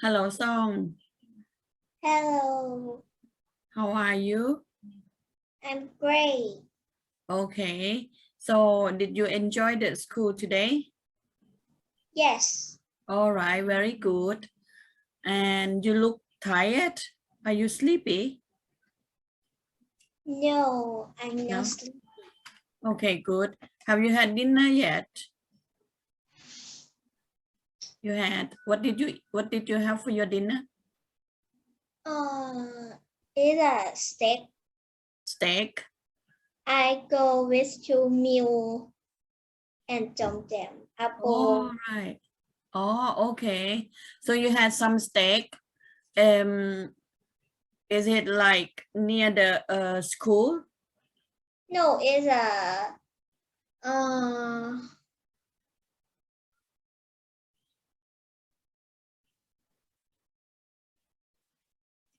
Hello, Song. Hello, How are you? I'm great. Okay. So, did you enjoy the school today? Yes, All right, very good. And you look tired. Are you sleepy? no, I'm No? not sleeping. Okay, good. Have you had dinner yet? You had. What did you what did you have for your dinner? Uh, it's a steak. Steak. I go with two meal and jam All apple. right. Oh, okay. So you had some steak. Um, is it like near the uh school? No, it's a uh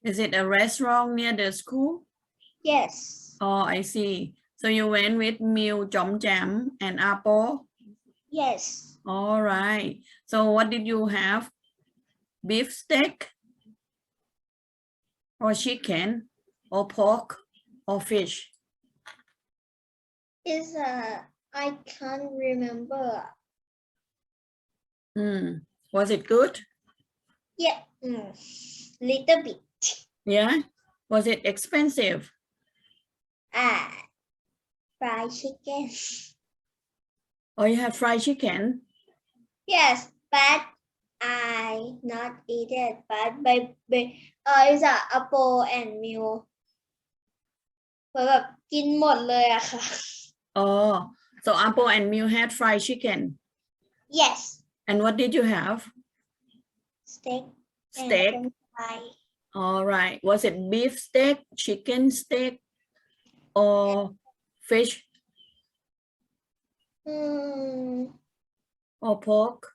Is it a restaurant near the school? yes, Oh, I see. So you went with meal chom cham and apple. yes, All right. So what did you have? Beef steak? Or chicken? Or pork? Or fish? it's a I can't remember. Hmm. Was it good? Yeah, mm, little bit. Yeah. Was it expensive? Ah, fried chicken. Or you had fried chicken? Yes, but I not eat it. But by by uh, it's a apple and milk เหมือนแบบกินหมดเลยอะค่ะ Oh, so apple and meal had fried chicken. Yes, And what did you have? steak. and Steak. french fry. All right. Was it beef steak, chicken steak, or fish Hmm, or pork?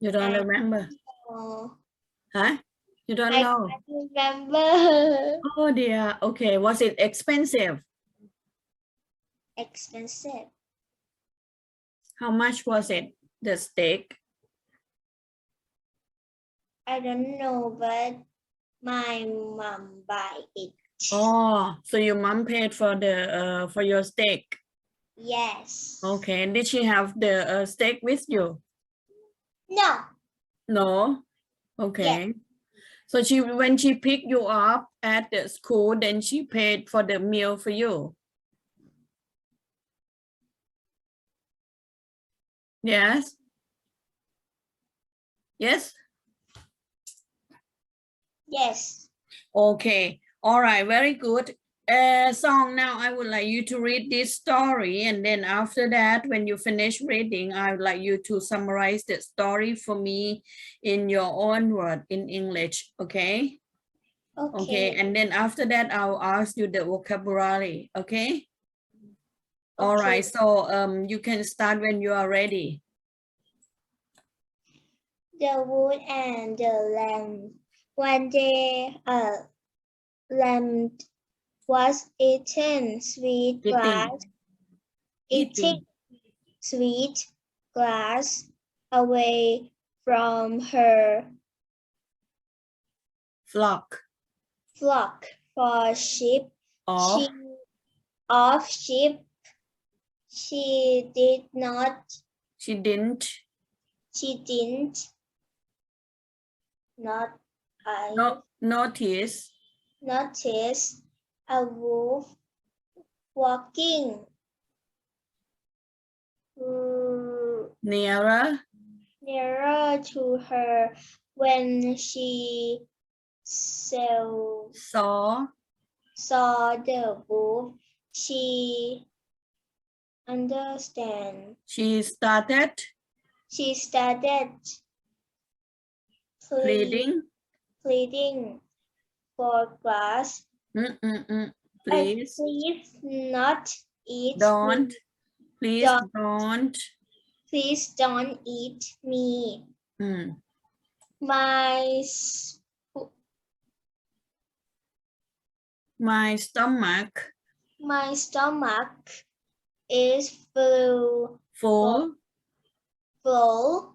You don't I- remember? oh, Huh? You don't I know? can't remember. Oh dear. Okay. Was it expensive? Expensive. How much was it? The steak? I don't know, but my mom buy it. Oh, so your mom paid for the uh for your steak. Yes. Okay. and Did she have the uh, steak with you? No. No. Okay. So she when she picked you up at the school, then she paid for the meal for you. Yes. Yes. Yes. Okay. All right. Very good. Uh, song. Now I would like you to read this story, and then after that, when you finish reading, I would like you to summarize the story for me in your own word in English. Okay. Okay. Okay, and then after that, I'll ask you the vocabulary, okay? All right, Okay. so um, you can start when you are ready. The wood and the lamb. One day, a lamb was eating sweet Eating. grass, eating sweet grass away from her Flock flock for sheep. of, She of sheep. She did not. she didn't She didn't. Not. I no, notice notice a wolf walking nearer nearer to her when she saw, saw saw the wolf. She understand. she started She started plead- pleading. pleading for grass. Mm, mm, mm, Uh, Please please not eat. me. don't, please Don't. don't. Please don't eat me. Mm, My s- My stomach my stomach is full. Full. Flow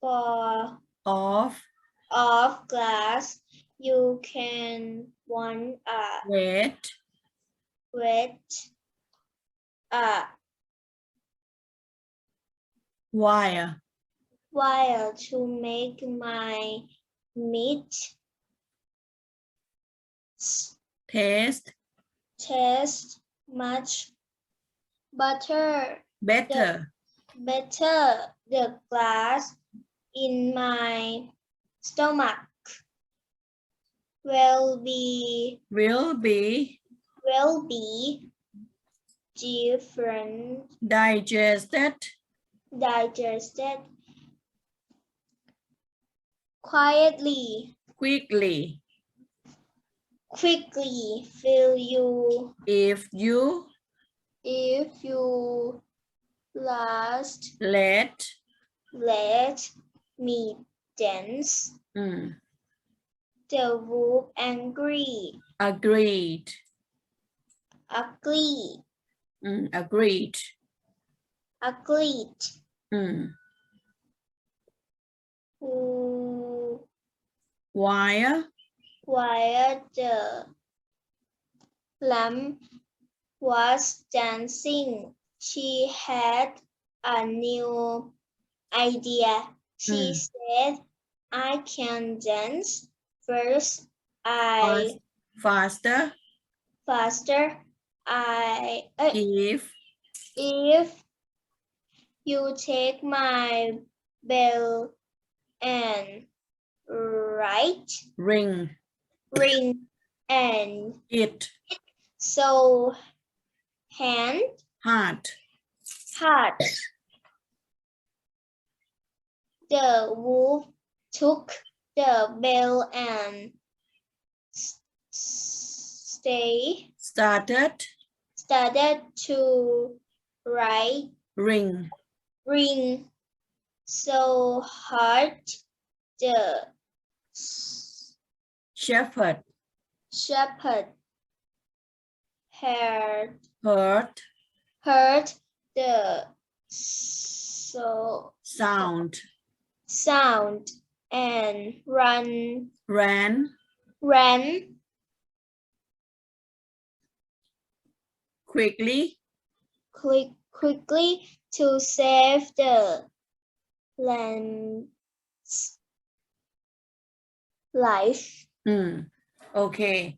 for of of glass. You can want a uh, wet. wet a wire. wire to make my meat taste taste much better. better. Better the glass in my stomach. Will be will be will be different. Digested. Digested quietly. Quickly quickly feel you. If you if you last let let me dance mm, the wolf angry agreed. Ugly mm, agreed. Agreed. Mm. wire while the lamb was dancing. She had a new idea. She Hmm. said i can dance first. I faster. Faster. I uh, if if you take my bell and right ring ring and it. So hand. Hard hard the wolf took the bell and stay started. started to write ring. ring. So hard the shepherd. Shepherd. Heard. Heard. Heard the so sound. sound and run. Ran. Ran. Quickly. Quick, quickly to save the lamb's life. Mm. okay